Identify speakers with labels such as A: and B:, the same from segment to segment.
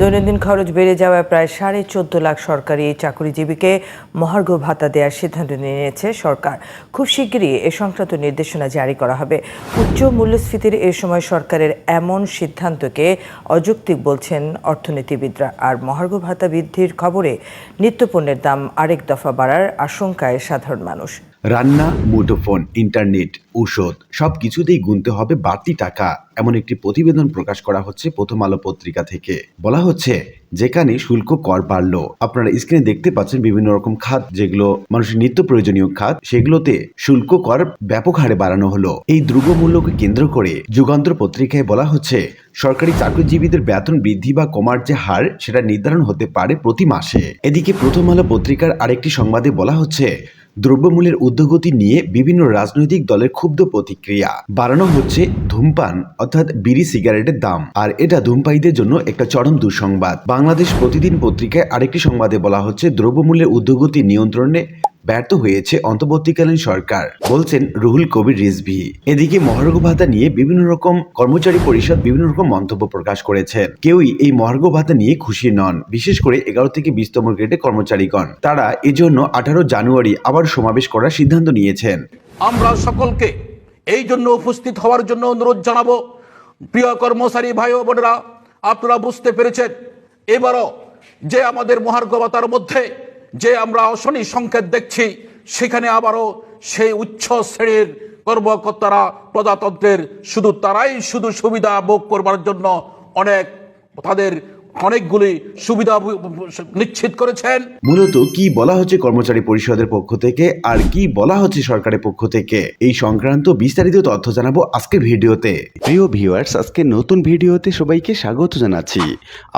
A: দৈনন্দিন খরচ বেড়ে যাওয়ায় প্রায় সাড়ে চোদ্দ লাখ সরকারি চাকরিজীবীকে মহার্ঘ ভাতা দেওয়ার সিদ্ধান্ত নিয়েছে সরকার। খুব শিগগিরই এ সংক্রান্ত নির্দেশনা জারি করা হবে। উচ্চ মূল্যস্ফীতির এ সময় সরকারের এমন সিদ্ধান্তকে অযৌক্তিক বলছেন অর্থনীতিবিদরা। আর মহার্ঘ ভাতা বৃদ্ধির খবরে নিত্যপণ্যের দাম আরেক দফা বাড়ার আশঙ্কায় সাধারণ মানুষ।
B: রান্না, মুঠোফোন, ইন্টারনেট, ঔষধ সব কিছুতেই গুনতে হবে বাড়তি টাকা, এমন একটি প্রতিবেদন প্রকাশ করা হচ্ছে প্রথম আলো পত্রিকা থেকে। বলা হচ্ছে, যেখানে শুল্ক কর বাড়লো। আপনারা স্ক্রিনে দেখতে পাচ্ছেন বিভিন্ন রকম খাত, যেগুলো মানুষের নিত্য প্রয়োজনীয় খাত, সেগুলোতে শুল্ক কর ব্যাপক হারে বাড়ানো হলো। এই দ্রব্যমূল্যকে কেন্দ্র করে যুগান্তর পত্রিকায় বলা হচ্ছে, সরকারি চাকরিজীবীদের বেতন বৃদ্ধি বা কমার যে হার, সেটা নির্ধারণ হতে পারে প্রতি মাসে। এদিকে প্রথম আলো পত্রিকার আরেকটি সংবাদে বলা হচ্ছে দ্রব্যমূল্যের ঊর্ধ্বগতি নিয়ে বিভিন্ন রাজনৈতিক দলের ক্ষুব্ধ প্রতিক্রিয়া। বাড়ানো হচ্ছে ধূমপান, অর্থাৎ বিড়ি সিগারেটের দাম। আর এটা ধূমপায়ীদের জন্য একটা চরম দুঃসংবাদ। বাংলাদেশ প্রতিদিন পত্রিকায় আরেকটি সংবাদে বলা হচ্ছে, দ্রব্যমূল্যের ঊর্ধ্বগতি নিয়ন্ত্রণে ব্যর্থ হয়েছে অন্তর্বর্তীকালীন সরকার, বলছেন রুহুল কবির রিজভি। এদিকে মহার্ঘ ভাতা নিয়ে বিভিন্ন রকম কর্মচারী পরিষদ বিভিন্ন রকম মন্তব্য প্রকাশ করেছেন। কেউই এই মহার্ঘ ভাতা নিয়ে খুশি নন, বিশেষ করে এগারো থেকে বিশতম গ্রেডে কর্মচারীগণ। তারা এজন্য আঠারো জানুয়ারি আবার সমাবেশ করার সিদ্ধান্ত নিয়েছেন।
C: আমরা সকলকে এই জন্য উপস্থিত হওয়ার জন্য অনুরোধ জানাব। প্রিয় কর্মচারী ভাই ও বোনেরা, আপনারা বুঝতে পেরেছেন, এবারও যে আমাদের মহার্গবতার মধ্যে যে আমরা অশনি সংকেত দেখছি, সেখানে আবারও সেই উচ্চ শ্রেণির কর্মকর্তারা, প্রজাতন্ত্রের শুধু তারাই শুধু সুবিধা ভোগ করবার জন্য অনেক তাদের অনেকগুলি সুবিধা নিশ্চিত করেছেন।
B: মূলত কি বলা হচ্ছে কর্মচারী পরিষদের পক্ষ থেকে আর কি বলা হচ্ছে সরকারের পক্ষ থেকে? এই সংক্রান্ত বিস্তারিত তথ্য জানাব আজকের ভিডিওতে।
D: প্রিয় ভিউয়ার্স আজকে নতুন ভিডিওতে সবাইকে স্বাগত জানাচ্ছি।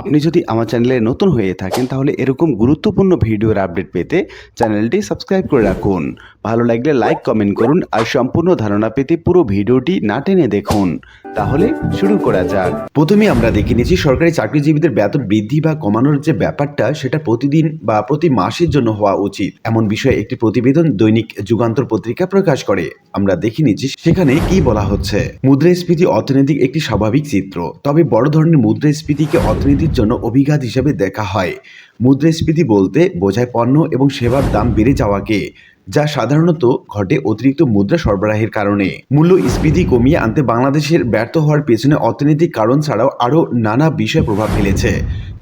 D: আপনি যদি আমার চ্যানেলে নতুন হয়ে থাকেন তাহলে এরকম গুরুত্বপূর্ণ ভিডিওর আপডেট পেতে চ্যানেলটি সাবস্ক্রাইব করে রাখুন। ভালো লাগলে লাইক কমেন্ট করুন আর সম্পূর্ণ ধারণা পেতে পুরো ভিডিওটি না টেনে দেখুন। তাহলে শুরু করা যাক।
B: প্রথমে আমরা দেখে নিয়েছি সরকারি চাকরিজীবীদের বেতন বৃদ্ধি বা কমানোর যে ব্যাপারটা, সেটা প্রতিদিন বা প্রতি মাসের জন্য হওয়া উচিত। এমন বিষয়ে একটি প্রতিবেদন দৈনিক যুগান্তর পত্রিকা প্রকাশ করে। আমরা দেখে নিচ্ছি সেখানে কি বলা হচ্ছে। মুদ্রাস্ফীতি অর্থনৈতিক একটি স্বাভাবিক চিত্র। তবে বড় ধরনের মুদ্রাস্ফীতিকে অর্থনীতির জন্য অভিঘাত হিসেবে দেখা হয়। মুদ্রাস্ফীতি বলতে বোঝায় পণ্য এবং সেবার দাম বেড়ে যাওয়াকে। যা সাধারণত ঘটে অতিরিক্ত মুদ্রা সরবরাহের কারণে। মূল্য স্ফীতি কমিয়ে আনতে বাংলাদেশের ব্যর্থ হওয়ার পেছনে অর্থনৈতিক কারণ ছাড়াও আরও নানা বিষয় প্রভাব ফেলেছে,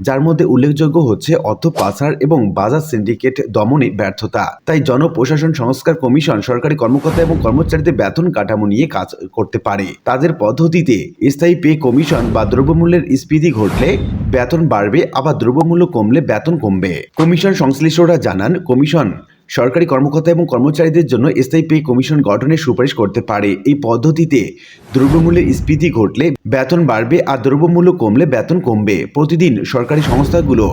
B: যার মধ্যে উল্লেখযোগ্য হচ্ছে অর্থ পাচার এবং বাজার সিন্ডিকেট দমনে ব্যর্থতা। তাই জনপ্রশাসন সংস্কার কমিশন, সরকারি কর্মকর্তা এবং কর্মচারীদের বেতন কাঠামো নিয়ে কাজ করতে পারে। তাদের পদ্ধতিতে স্থায়ী পে কমিশন বা দ্রব্যমূল্যের স্ফীতি ঘটলে বেতন বাড়বে, আবার দ্রব্যমূল্য কমলে বেতন কমবে। কমিশন সংশ্লিষ্টরা জানান, কমিশন সরকারি কর্মকর্তা এবং কর্মচারীদের জন্য স্থায়ী পে কমিশন গঠনের সুপারিশ করতে পারে। এই পদ্ধতিতে দ্রব্যমূল্যের স্ফীতি ঘটলে বেতন বাড়বে আর দ্রব্যমূল্য কমলে বেতন কমবে। প্রতিদিন সরকারি সংস্থাগুলো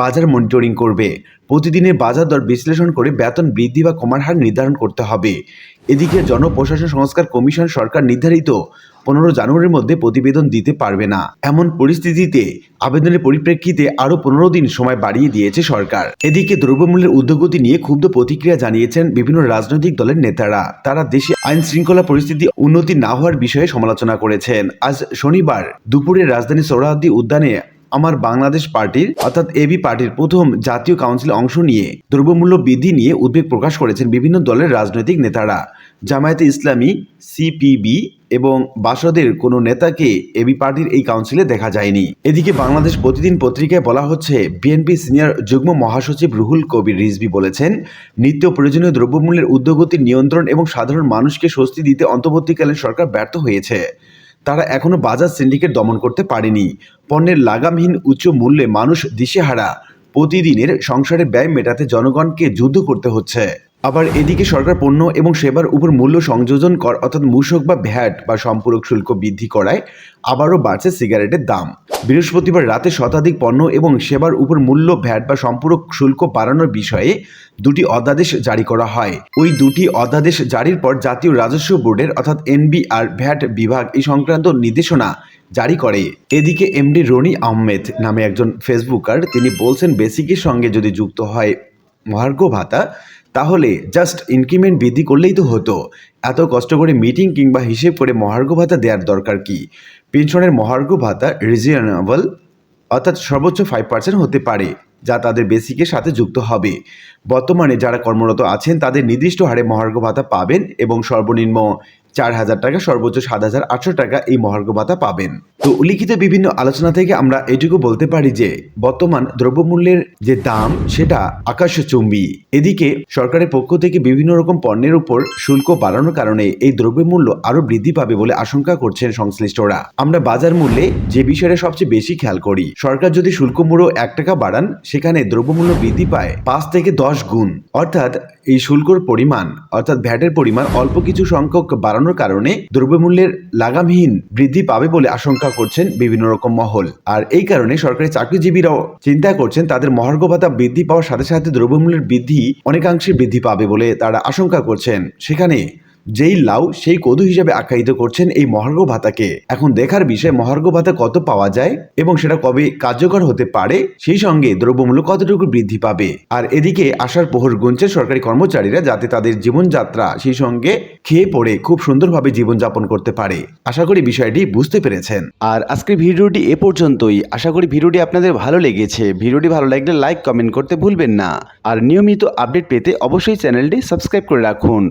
B: বাজার মনিটরিং করবে। প্রতিদিনের বাজার দর বিশ্লেষণ করে বেতন বৃদ্ধি বা কমার হার নির্ধারণ করতে হবে। এদিকে জনপ্রশাসন সংস্কার কমিশন সরকার নির্ধারিত পনেরো জানুয়ারির মধ্যে প্রতিবেদন দিতে পারবে না। এমন পরিস্থিতিতে আবেদনের পরিপ্রেক্ষিতে আরও পনেরো দিন সময় বাড়িয়ে দিয়েছে সরকার। এদিকে দ্রব্যমূল্যের উদ্যোগতি নিয়ে ক্ষুব্ধ প্রতিক্রিয়া জানিয়েছেন বিভিন্ন রাজনৈতিক দলের নেতারা। তারা দেশে আইন শৃঙ্খলা পরিস্থিতি উন্নতি না হওয়ার বিষয়ে সমালোচনা করেছেন। আজ শনিবার দুপুরে রাজধানী সৌরাহাদ্দি উদ্যানে আমার বাংলাদেশ পার্টির, অর্থাৎ এবি পার্টির প্রথম জাতীয় কাউন্সিলে অংশ নিয়ে দ্রব্যমূল্য বৃদ্ধি নিয়ে উদ্বেগ প্রকাশ করেছেন বিভিন্ন দলের রাজনৈতিক নেতারা। জামায়াতে ইসলামী সিপিবি এবং বাসদের কোনো নেতাকে এবি পার্টির এই কাউন্সিলে দেখা যায়নি। এদিকে বাংলাদেশ প্রতিদিন পত্রিকায় বলা হচ্ছে, বিএনপি সিনিয়র যুগ্ম মহাসচিব রুহুল কবির রিজভি বলেছেন, নিত্য প্রয়োজনীয় দ্রব্যমূল্যের ঊর্ধ্বগতি নিয়ন্ত্রণ এবং সাধারণ মানুষকে স্বস্তি দিতে অন্তর্বর্তীকালীন সরকার ব্যর্থ হয়েছে। তারা এখনও বাজার সিন্ডিকেট দমন করতে পারেনি। পণ্যের লাগামহীন উচ্চ মূল্যে মানুষ দিশেহারা। প্রতিদিনের সংসারে ব্যয় মেটাতে জনগণকে যুদ্ধ করতে হচ্ছে। আবার এদিকে সরকার পণ্য এবং সেবার উপর মূল্য সংযোজন কর অর্থাৎ মূসক বা ভ্যাট বা সম্পূরক শুল্ক বৃদ্ধি করায় আবারও বাড়ছে সিগারেটের দাম। বৃহস্পতিবার রাতে শতাধিক পণ্য এবং সেবার উপর মূল্য, ভ্যাট বা সম্পূরক শুল্ক বাড়ানোর বিষয়ে দুটি অধ্যাদেশ জারি করা হয়। ওই দুটি অধ্যাদেশ জারির পর জাতীয় রাজস্ব বোর্ডের অর্থাৎ এনবিআর ভ্যাট বিভাগ এই সংক্রান্ত নির্দেশনা জারি করে। এদিকে এমডি রনি আহমেদ নামে একজন ফেসবুকার, তিনি বলছেন, বেসিকের সঙ্গে যদি যুক্ত হয় মহার্ঘ ভাতা তাহলে জাস্ট ইনক্রিমেন্ট বৃদ্ধি করলেই তো হতো। এত কষ্ট করে মিটিং কিংবা হিসেব করে মহার্ঘ ভাতা দেওয়ার দরকার কি? পেনশনের মহার্ঘ ভাতা রিজনেবল অর্থাৎ সর্বোচ্চ ফাইভ পার্সেন্ট হতে পারে, যা তাদের বেসিকের সাথে যুক্ত হবে। বর্তমানে যারা কর্মরত আছেন, তাদের নির্দিষ্ট হারে মহার্ঘ ভাতা পাবেন এবং সর্বনিম্ন চার হাজার টাকা, সর্বোচ্চ সাত হাজার আটশো টাকা এই মহার্ঘ ভাতা পাবেন। তো উল্লিখিত বিভিন্ন আলোচনা থেকে আমরা এটুকু বলতে পারি যে, বর্তমান দ্রব্যমূল্যের যে দাম, সেটা আকাশ আকাশচুম্বী। এদিকে সরকারের পক্ষ থেকে বিভিন্ন রকম পণ্যের উপর শুল্ক বাড়ানোর কারণে এই দ্রব্যমূল্য আরও বৃদ্ধি পাবে বলে আশঙ্কা করছেন সংশ্লিষ্টরা। আমরা বাজার মূল্যে যে বিষয়টা সবচেয়ে বেশি খেয়াল করি, সরকার যদি শুল্ক মূল্য এক টাকা বাড়ান, সেখানে দ্রব্যমূল্য বৃদ্ধি পায় পাঁচ থেকে দশ গুণ। অর্থাৎ এই শুল্কর পরিমাণ, অর্থাৎ ভ্যাটের পরিমাণ অল্প কিছু সংখ্যক বাড়ানোর কারণে দ্রব্যমূল্যের লাগামহীন বৃদ্ধি পাবে বলে আশঙ্কা করছেন বিভিন্ন রকম মহল। আর এই কারণে সরকারি চাকরিজীবীরাও চিন্তা করছেন তাদের মহার্ঘ ভাতা বৃদ্ধি পাওয়ার সাথে সাথে দ্রব্যমূল্যের বৃদ্ধি অনেকাংশে বৃদ্ধি পাবে বলে তারা আশঙ্কা করছেন। সেখানে যেই লাউ সেই কদু হিসেবে আখ্যায়িত করছেন এই মহার্ঘ ভাতাকে। এখন দেখার বিষয়, মহার্ঘ ভাতা কত পাওয়া যায় এবং সেটা কবে কার্যকর হতে পারে, সেই সঙ্গে দ্রব্যমূল্য কতটুকু বৃদ্ধি পাবে? আর এদিকে আসার পোহর গুনছেন সরকারি কর্মচারীরা যাতে তাদের জীবনযাত্রা সেই সঙ্গে খেয়ে পড়ে খুব সুন্দরভাবে জীবনযাপন করতে পারে। আশা করি বিষয়টি বুঝতে পেরেছেন।
D: আর আজকের ভিডিওটি এ পর্যন্তই। আশা করি ভিডিওটি আপনাদের ভালো লেগেছে। ভিডিওটি ভালো লাগলে লাইক, কমেন্ট করতে ভুলবেন না। আর নিয়মিত আপডেট পেতে অবশ্যই চ্যানেলটি সাবস্ক্রাইব করে রাখুন।